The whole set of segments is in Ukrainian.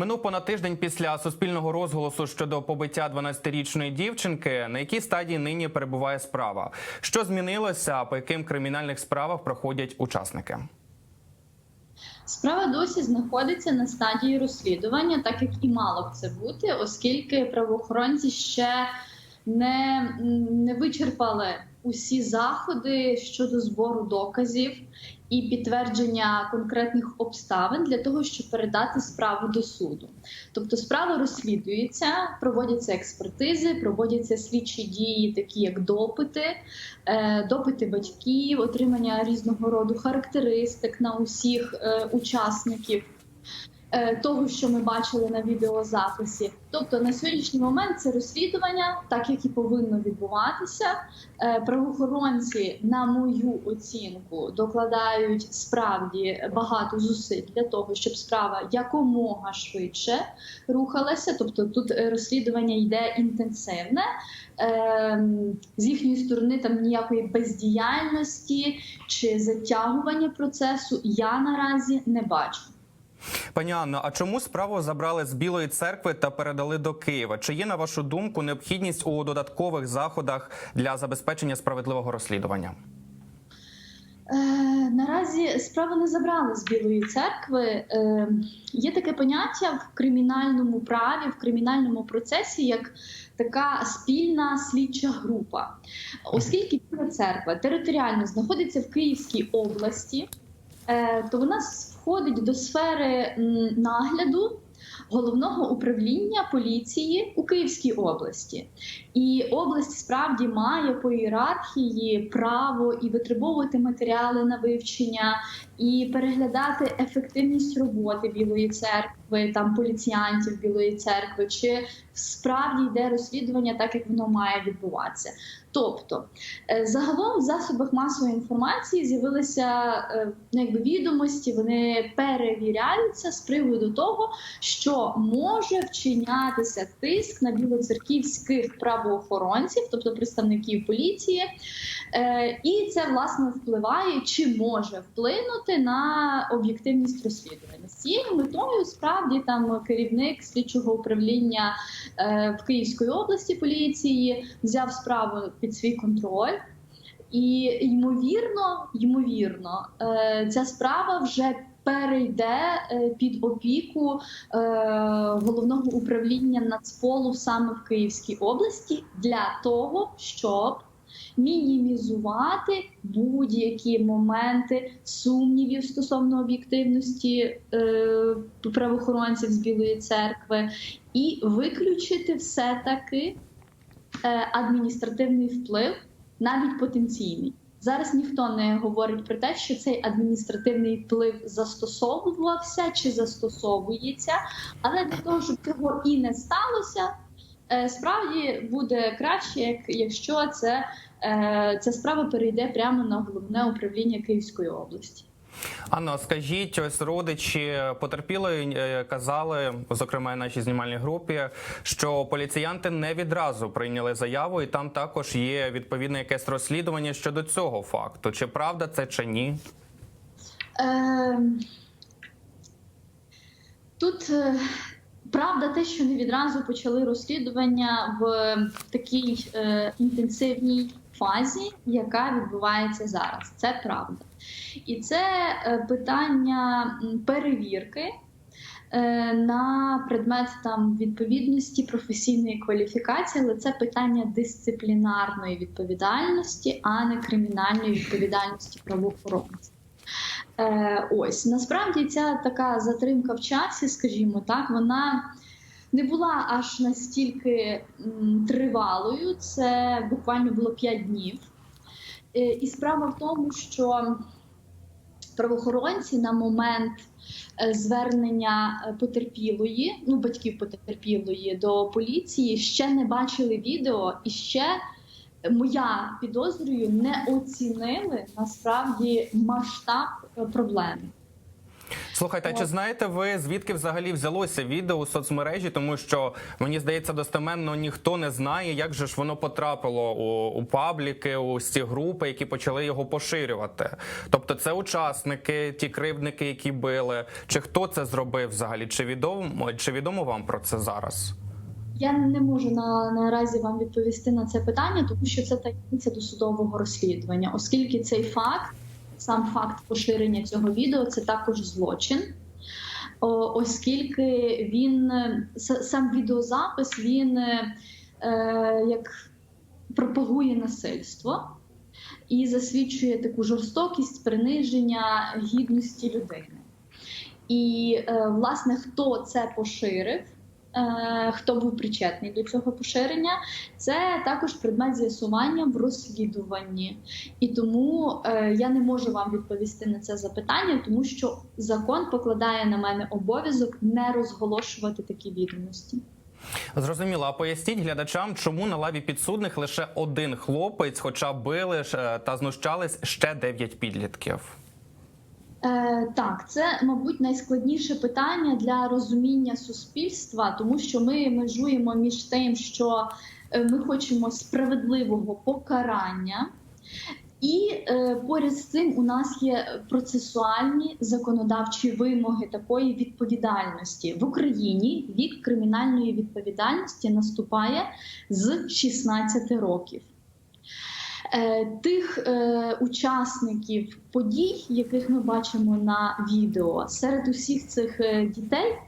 Минув понад тиждень після суспільного розголосу щодо побиття 12-річної дівчинки. На якій стадії нині перебуває справа? Що змінилося? По яким кримінальних справах проходять учасники? Справа досі знаходиться на стадії розслідування, так як і мало б це бути, оскільки правоохоронці ще не, не вичерпали усі заходи щодо збору доказів і підтвердження конкретних обставин для того, щоб передати справу до суду. Тобто справа розслідується, проводяться експертизи, проводяться слідчі дії, такі як допити, е, допити батьків, отримання різного роду характеристик на усіх е, учасників. Е, Того, що ми бачили на відеозаписі, тобто на сьогоднішній момент це розслідування, так як і повинно відбуватися. Е, Правоохоронці, на мою оцінку, докладають справді багато зусиль для того, щоб справа якомога швидше рухалася. Тобто тут е, розслідування йде інтенсивне. Ем, З їхньої сторони там ніякої бездіяльності чи затягування процесу я наразі не бачу. Пані Анно, а чому справу забрали з Білої церкви та передали до Києва? Чи є на вашу думку необхідність у додаткових заходах для забезпечення справедливого розслідування? Е, наразі справу не забрали з Білої церкви. Е, є таке поняття в кримінальному праві, в кримінальному процесі, як така спільна слідча група. Оскільки Біла церква територіально знаходиться в Київській області, е, то вона входить до сфери нагляду. Головного управління поліції у Київській області, і область справді має по ієрархії право і витребовувати матеріали на вивчення, і переглядати ефективність роботи Білої церкви, там поліціянтів Білої церкви, чи справді йде розслідування так, як воно має відбуватися. Тобто, е, загалом в засобах масової інформації з'явилися е, ну, якби відомості, вони перевіряються з приводу того, що може вчинятися тиск на білоцерківських правоохоронців, тобто представників поліції, Е, і це власне впливає чи може вплинути на об'єктивність розслідування. З цією метою справді там керівник слідчого управління е, в Київської області поліції взяв справу під свій контроль. І ймовірно, ймовірно, е, ця справа вже перейде е, під опіку е, головного управління Нацполу саме в Київській області для того, щоб мінімізувати будь-які моменти сумнівів стосовно об'єктивності е, правоохоронців з Білої церкви, і виключити все таки е, адміністративний вплив, навіть потенційний. Зараз ніхто не говорить про те, що цей адміністративний вплив застосовувався чи застосовується, але для того, щоб цього і не сталося, е, справді буде краще, як якщо це е, ця справа перейде прямо на головне управління Київської області. Анно, скажіть, ось родичі потерпілої е, казали, зокрема нашій знімальній групі, що поліціянти не відразу прийняли заяву, і там також є відповідне якесь розслідування щодо цього факту. Чи правда це чи ні? Е, тут е, правда те, що не відразу почали розслідування в такій е, інтенсивній фазі, яка відбувається зараз. Це правда. І це е, питання перевірки. е, На предмет там відповідності професійної кваліфікації, але це питання дисциплінарної відповідальності, а не кримінальної відповідальності правоохоронців. Е, ось насправді ця така затримка в часі, скажімо так, вона не була аж настільки тривалою. Це буквально було 5 днів. Е, і справа в тому, що правоохоронці на момент е, звернення е, потерпілої, ну батьків потерпілої до поліції, ще не бачили відео і ще. Моя підозрюю не оцінили насправді масштаб проблеми. Слухайте, а чи знаєте ви звідки взагалі взялося відео у соцмережі? Тому що мені здається, достеменно ніхто не знає, як же ж воно потрапило у, у пабліки, у ці групи, які почали його поширювати. Тобто, це учасники, ті кривдники, які били. Чи хто це зробив взагалі? Чи відомо чи відомо вам про це зараз? Я не можу на наразі вам відповісти на це питання, тому що це таємниця досудового розслідування, оскільки цей факт, сам факт поширення цього відео, це також злочин. Оскільки він сам відеозапис він е, як пропагує насильство і засвідчує таку жорстокість, приниження гідності людини. І е, власне хто це поширив, хто був причетний до цього поширення, це також предмет з'ясування в розслідуванні. І тому е, я не можу вам відповісти на це запитання, тому що закон покладає на мене обов'язок не розголошувати такі відомості. Зрозуміло, а поясніть глядачам, чому на лаві підсудних лише один хлопець, хоча били е, та знущались ще дев'ять підлітків. Е, так, це, мабуть, найскладніше питання для розуміння суспільства, тому що ми межуємо між тим, що е, ми хочемо справедливого покарання, і е, поряд з цим у нас є процесуальні законодавчі вимоги такої відповідальності в Україні. Вік кримінальної відповідальності наступає з 16 років. Е, Тих е, учасників подій, яких ми бачимо на відео, серед усіх цих е, дітей,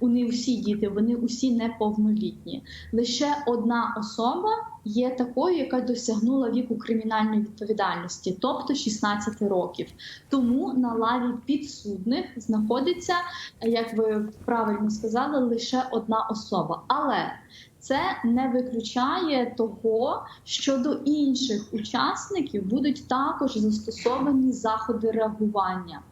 вони всі діти, вони усі неповнолітні. Лише одна особа є такою, яка досягнула віку кримінальної відповідальності, тобто 16 років. Тому на лаві підсудних знаходиться, як ви правильно сказали, лише одна особа. Але це не виключає того, що до інших учасників будуть також застосовані заходи реагування.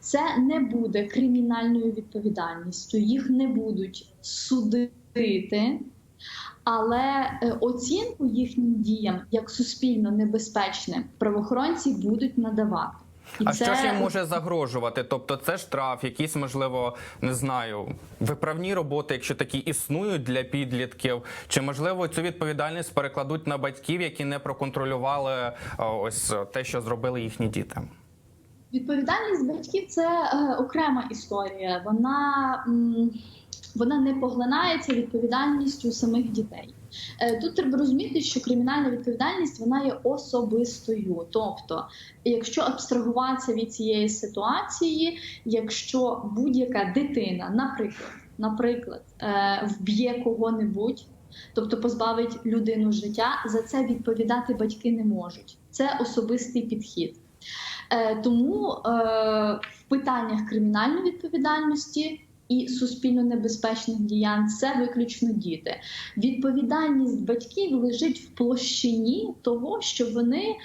Це не буде кримінальною відповідальністю, їх не будуть судити, але е, оцінку їхнім діям як суспільно небезпечним правоохоронці будуть надавати. А що ж їм може загрожувати? Тобто, це штраф, якісь можливо, не знаю, виправні роботи, якщо такі існують для підлітків, чи можливо цю відповідальність перекладуть на батьків, які не проконтролювали е, ось те, що зробили їхні діти. Відповідальність батьків це е, окрема історія. Вона, м, вона не поглинається відповідальністю самих дітей. Е, Тут треба розуміти, що кримінальна відповідальність вона є особистою. Тобто, якщо абстрагуватися від цієї ситуації, якщо будь-яка дитина, наприклад, наприклад, е, вб'є кого-небудь. Тобто позбавить людину життя, за це відповідати батьки не можуть. Це особистий підхід. Е, Тому е, в питаннях кримінальної відповідальності і суспільно небезпечних діянь це виключно діти. Відповідальність батьків лежить в площині того, що вони,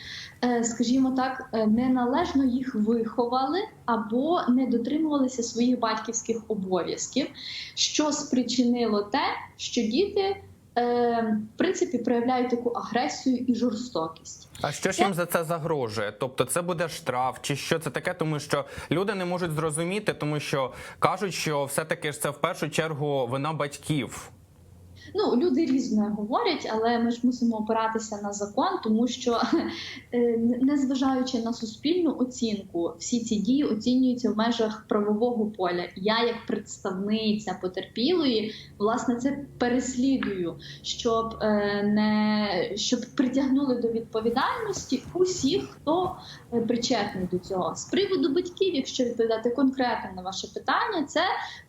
е, скажімо так, е, неналежно їх виховали або не дотримувалися своїх батьківських обов'язків, що спричинило те, що діти. Е, В принципі, проявляють таку агресію і жорстокість. А що ж їм за це загрожує? Тобто, це буде штраф, чи що це таке? Тому що люди не можуть зрозуміти, тому що кажуть, що все таки ж це в першу чергу вина батьків. Ну, люди різне говорять, але ми ж мусимо опиратися на закон, тому що е, незважаючи на суспільну оцінку, всі ці дії оцінюються в межах правового поля. Я, як представниця потерпілої, власне, це переслідую, щоб е, не щоб притягнули до відповідальності усіх, хто причетний до цього. З приводу батьків, якщо відповідати конкретно на ваше питання, це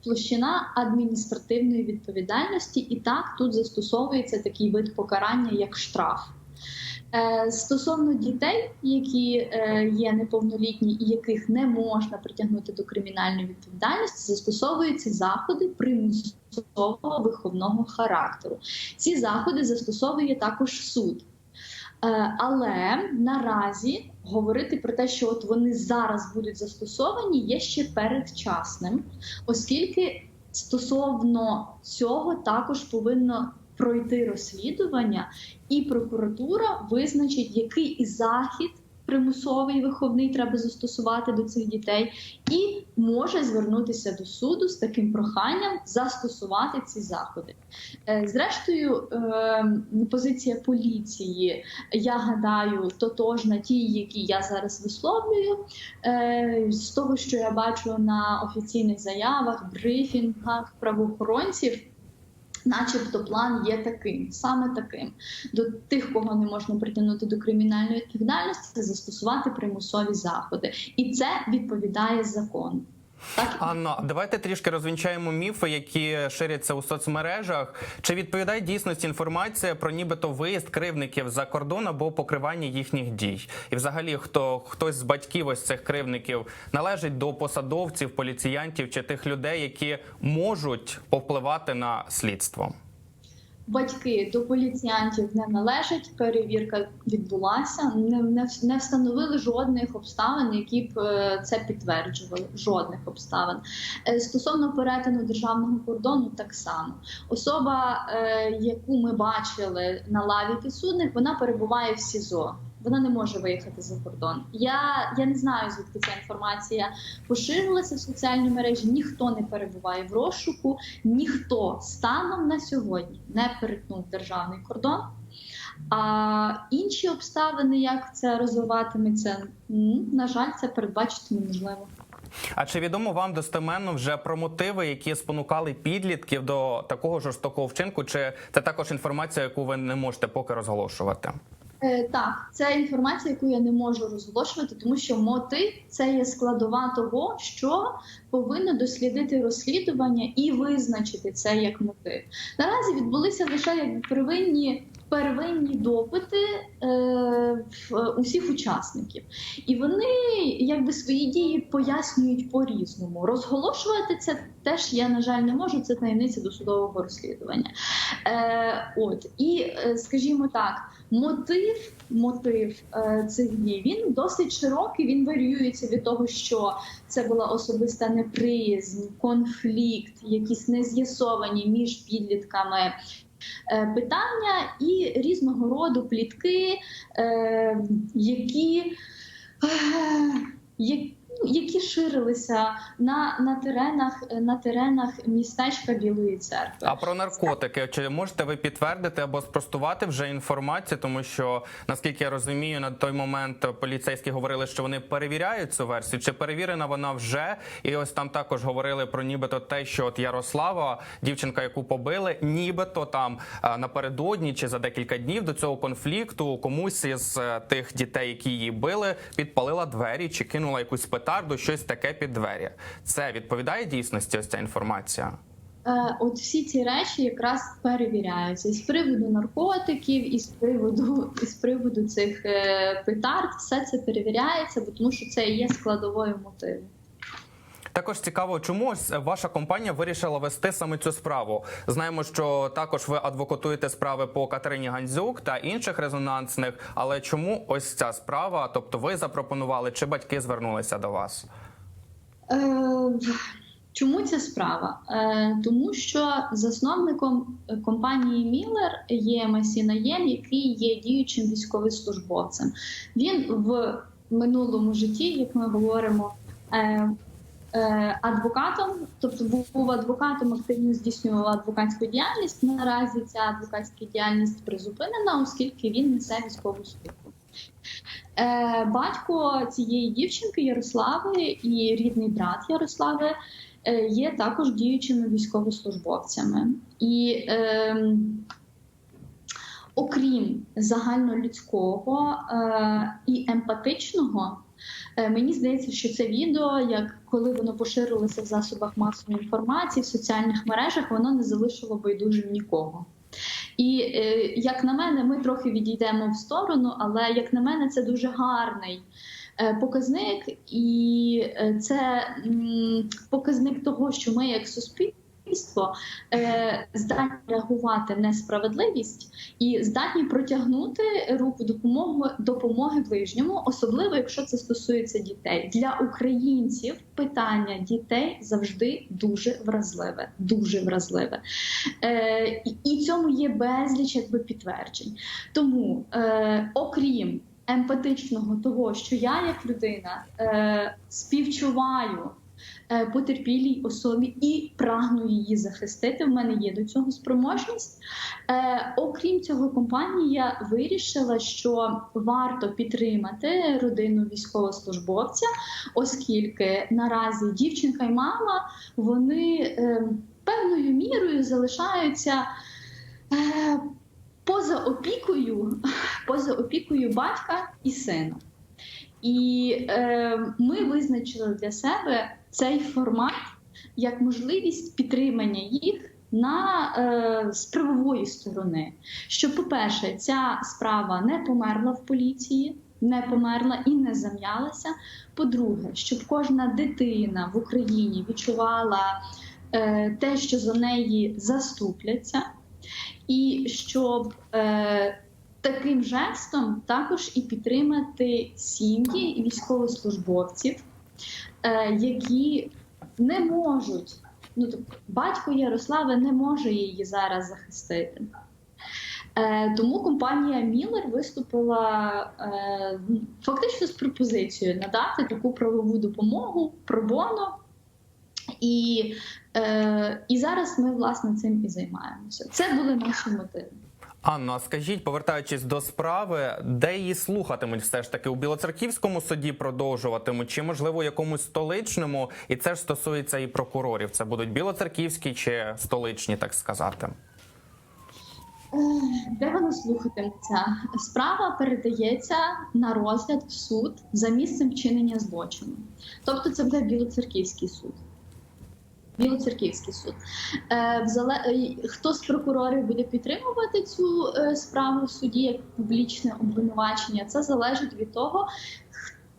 площина адміністративної відповідальності, і так тут застосовується такий вид покарання, як штраф. Е, Стосовно дітей, які е, є неповнолітні і яких не можна притягнути до кримінальної відповідальності, застосовуються заходи примусового виховного характеру. Ці заходи застосовує також суд. Е, Але наразі говорити про те, що от вони зараз будуть застосовані, є ще передчасним, оскільки стосовно цього також повинно пройти розслідування, і прокуратура визначить, який захід примусовий виховний треба застосувати до цих дітей, і може звернутися до суду з таким проханням застосувати ці заходи. Е, Зрештою, е, позиція поліції, я гадаю, тотожна тій, які я зараз висловлюю. Е, З того, що я бачу на офіційних заявах, брифінгах правоохоронців. Начебто план є таким, саме таким. До тих, кого не можна притягнути до кримінальної відповідальності, застосувати примусові заходи, і це відповідає закону. Анно, давайте трішки розвінчаємо міфи, які ширяться у соцмережах. Чи відповідає дійсності інформація про нібито виїзд кривників за кордон або покривання їхніх дій? І, взагалі, хто хтось з батьків ось цих кривників належить до посадовців, поліціянтів чи тих людей, які можуть повпливати на слідство? Батьки до поліціянтів не належать. Перевірка відбулася. Не, не, не встановили жодних обставин, які б е, це підтверджували. Жодних обставин Е, стосовно перетину державного кордону, так само особа, е, яку ми бачили на лаві підсудних, вона перебуває в СІЗО. Вона не може виїхати за кордон. Я, я не знаю, звідки ця інформація поширилася в соціальній мережі. Ніхто не перебуває в розшуку, ніхто станом на сьогодні не перетнув державний кордон. А інші обставини, як це розвиватиметься, на жаль, це передбачити неможливо. А чи відомо вам достеменно вже про мотиви, які спонукали підлітків до такого жорстокого вчинку? Чи це також інформація, яку ви не можете поки розголошувати? Е, так, це інформація, яку я не можу розголошувати, тому що мотив це є складова того, що повинно дослідити розслідування і визначити це як мотив. Наразі відбулися лише як первинні. Первинні допити е, усіх учасників, і вони якби свої дії пояснюють по-різному. Розголошувати це теж я на жаль не можу. Це таємниця досудового розслідування. Е, От і е, скажімо так, мотив мотив е, цих дій він досить широкий. Він варіюється від того, що це була особиста неприязнь, конфлікт, якісь нез'ясовані між підлітками. Е, Питання і різного роду плітки, е, які, е, які, ну, які ширилися на, на, теренах, на теренах містечка Білої церкви. А про наркотики чи можете ви підтвердити або спростувати вже інформацію? Тому що наскільки я розумію, на той момент поліцейські говорили, що вони перевіряють цю версію. Чи перевірена вона вже? І ось там також говорили про нібито те, що от Ярослава, дівчинка, яку побили, нібито там напередодні чи за декілька днів до цього конфлікту комусь із е, тих дітей, які її били, підпалила двері чи кинула якусь петарду, щось таке під двері. Це відповідає дійсності? Ось ця інформація. Е, От всі ці речі якраз перевіряються і з приводу наркотиків, і з приводу і з приводу цих е, петард, все це перевіряється, бо тому що це є складовою мотиву. Також цікаво, чому ваша компанія вирішила вести саме цю справу. Знаємо, що також ви адвокатуєте справи по Катерині Гандзюк та інших резонансних. Але чому ось ця справа? Тобто, ви запропонували, чи батьки звернулися до вас? Е, Чому ця справа? Е, Тому що засновником компанії Міллер є Масіна Єм, який є діючим військовослужбовцем. Він в минулому житті, як ми говоримо, е, е, адвокатом, тобто був адвокатом, активно здійснював адвокатську діяльність. Наразі ця адвокатська діяльність призупинена, оскільки він несе військову службу. Е, Батько цієї дівчинки Ярослави і рідний брат Ярослави е, є також діючими військовослужбовцями. І е, окрім загальнолюдського е, і емпатичного, е, мені здається, що це відео, як коли воно поширилося в засобах масової інформації, в соціальних мережах, воно не залишило байдужим нікого. І е, як на мене, ми трохи відійдемо в сторону, але як на мене, це дуже гарний е, показник, і е, це показник того, що ми, як суспільство, е, здатні реагувати несправедливість і здатні протягнути руку допомоги допомоги ближньому, особливо якщо це стосується дітей. Для українців питання дітей завжди дуже вразливе, дуже вразливе. Е, і, цьому є безліч якби підтверджень. Тому, е, окрім емпатичного того, що я як людина е, співчуваю потерпілій особі і прагну її захистити. В мене є до цього спроможність. Е, окрім цього, компанія вирішила, що варто підтримати родину військовослужбовця, оскільки наразі дівчинка і мама вони е, певною мірою залишаються. Е, Поза опікою, поза опікою батька і сина. І е, ми визначили для себе цей формат як можливість підтримання їх на е, з сторони. Що, по-перше, ця справа не померла в поліції, не померла і не зам'ялася. По-друге, щоб кожна дитина в Україні відчувала е, те, що за неї заступляться, і щоб е, таким жестом також і підтримати сім'ї військовослужбовців, е, які не можуть. Ну, тобто, батько Ярослави не може її зараз захистити. Е, тому компанія Міллер виступила е, фактично з пропозицією надати таку правову допомогу пробоно. І, е, і зараз ми власне цим і займаємося. Це були наші мотиви. Анно, а скажіть, повертаючись до справи, де її слухатимуть все ж таки у Білоцерківському суді продовжуватимуть, чи можливо якомусь столичному, і це ж стосується і прокурорів. Це будуть білоцерківські чи столичні, так сказати. Де вона слухатиметься? Справа передається на розгляд в суд за місцем вчинення злочину. Тобто це буде Білоцерківський суд. Білоцерківський суд. Е, е, Хто з прокурорів буде підтримувати цю е, справу в суді як публічне обвинувачення? Це залежить від того,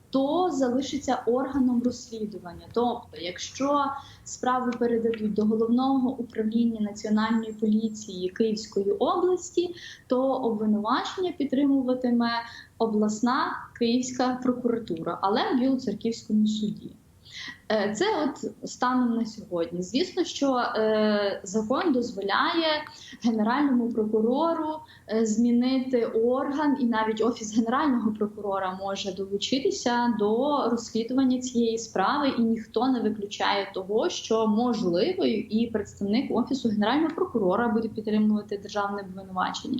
хто залишиться органом розслідування. Тобто, якщо справу передадуть до головного управління національної поліції Київської області, то обвинувачення підтримуватиме обласна Київська прокуратура, але в Білоцерківському суді. Е, Це от станом на сьогодні. Звісно, що е, закон дозволяє генеральному прокурору е, змінити орган, і навіть офіс генерального прокурора може долучитися до розслідування цієї справи, і ніхто не виключає того, що можливо і представник офісу генерального прокурора буде підтримувати державне обвинувачення.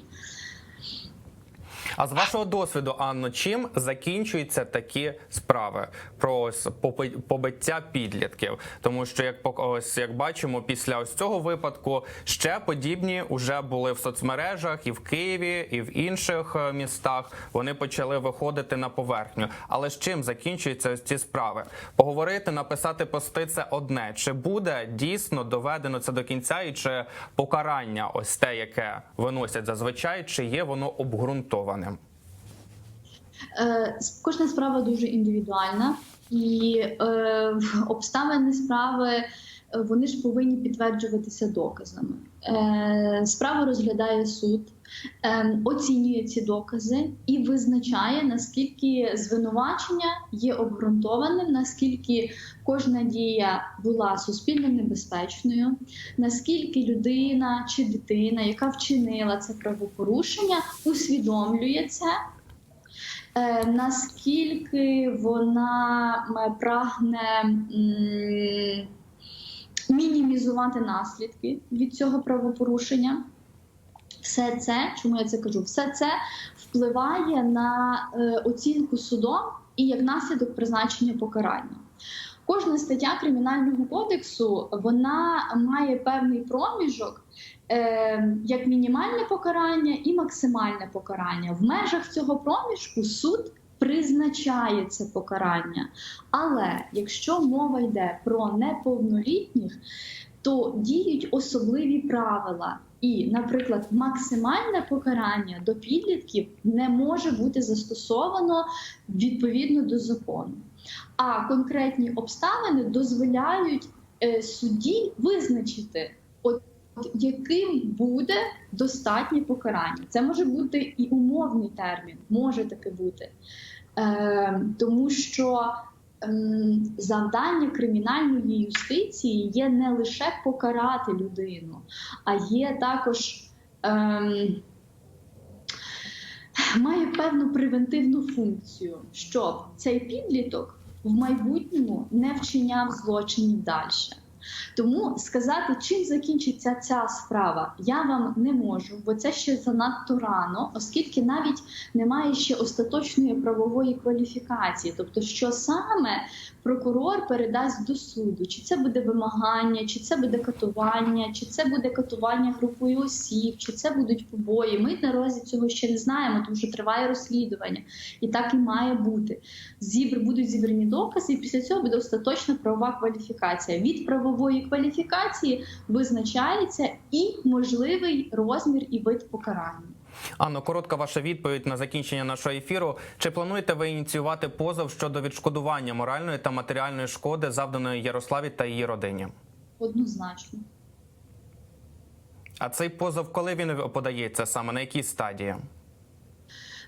А з вашого досвіду, Анно, чим закінчуються такі справи про ось побиття підлітків? Тому що як ось як бачимо, після ось цього випадку ще подібні вже були в соцмережах і в Києві, і в інших е, містах. Вони почали виходити на поверхню. Але з чим закінчуються ось ці справи? Поговорити, написати пости це одне. Чи буде дійсно доведено це до кінця, і чи покарання, ось те, яке виносять зазвичай, чи є воно обґрунтованим? Е, Кожна справа дуже індивідуальна, і е, обставини справи е, вони ж повинні підтверджуватися доказами. Е, справу розглядає суд, е, оцінює ці докази і визначає, наскільки звинувачення є обґрунтованим, наскільки кожна дія була суспільно небезпечною, наскільки людина чи дитина, яка вчинила це правопорушення, усвідомлює це. Е, наскільки вона прагне мінімізувати наслідки від цього правопорушення. Все це, чому я це кажу, все це впливає на е, оцінку судом і як наслідок призначення покарання. Кожна стаття кримінального кодексу вона має певний проміжок, як мінімальне покарання і максимальне покарання. В межах цього проміжку суд призначає це покарання. Але якщо мова йде про неповнолітніх, то діють особливі правила. І, наприклад, максимальне покарання до підлітків не може бути застосовано відповідно до закону. А конкретні обставини дозволяють е, судді визначити, от яким буде достатнє покарання. Це може бути і умовний термін, може таке бути. Е, тому що ем, завдання кримінальної юстиції є не лише покарати людину, а є також ем, має певну превентивну функцію, щоб цей підліток в майбутньому не вчиняв злочинів далі. Тому сказати, чим закінчиться ця справа, я вам не можу, бо це ще занадто рано, оскільки навіть немає ще остаточної правової кваліфікації, тобто, що саме прокурор передасть до суду, чи це буде вимагання, чи це буде катування, чи це буде катування групою осіб, чи це будуть побої. Ми наразі цього ще не знаємо, тому що триває розслідування, і так і має бути. Зібр будуть зібрані докази, і після цього буде остаточна правова кваліфікація. Від правової кваліфікації визначається і можливий розмір і вид покарання. Анно, коротка ваша відповідь на закінчення нашого ефіру. Чи плануєте ви ініціювати позов щодо відшкодування моральної та матеріальної шкоди, завданої Ярославі та її родині? Однозначно. А цей позов, коли він подається саме на якій стадії?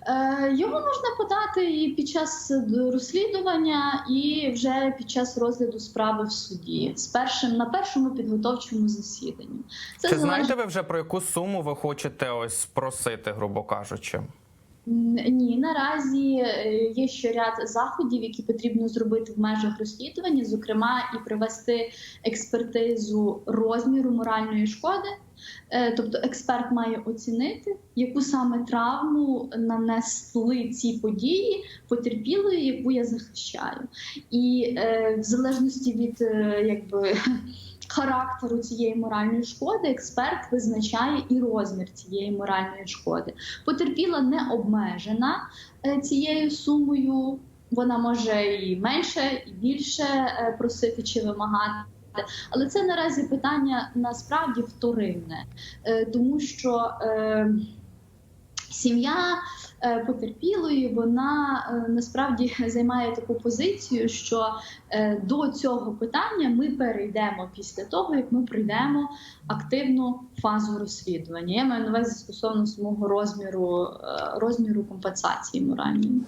Е, Його можна подати і під час розслідування, і вже під час розгляду справи в суді з першим на першому підготовчому засіданні. Це Чи залежить- знаєте ви вже про яку суму ви хочете ось просити, грубо кажучи? Ні, наразі е, є ще ряд заходів, які потрібно зробити в межах розслідування, зокрема, і провести експертизу розміру моральної шкоди. Е, Тобто експерт має оцінити, яку саме травму нанесли ці події потерпілої, яку я захищаю, і е, в залежності від якби. Характеру цієї моральної шкоди експерт визначає і розмір цієї моральної шкоди. Потерпіла не обмежена е, цією сумою. Вона може і менше, і більше е, просити чи вимагати. Але це наразі питання насправді вторинне, Е, тому що сім'я потерпілої вона е, насправді займає таку позицію, що е, до цього питання ми перейдемо після того, як ми пройдемо активну фазу розслідування. Я маю на увазі стосовно самого розміру, е, розміру компенсації моральної.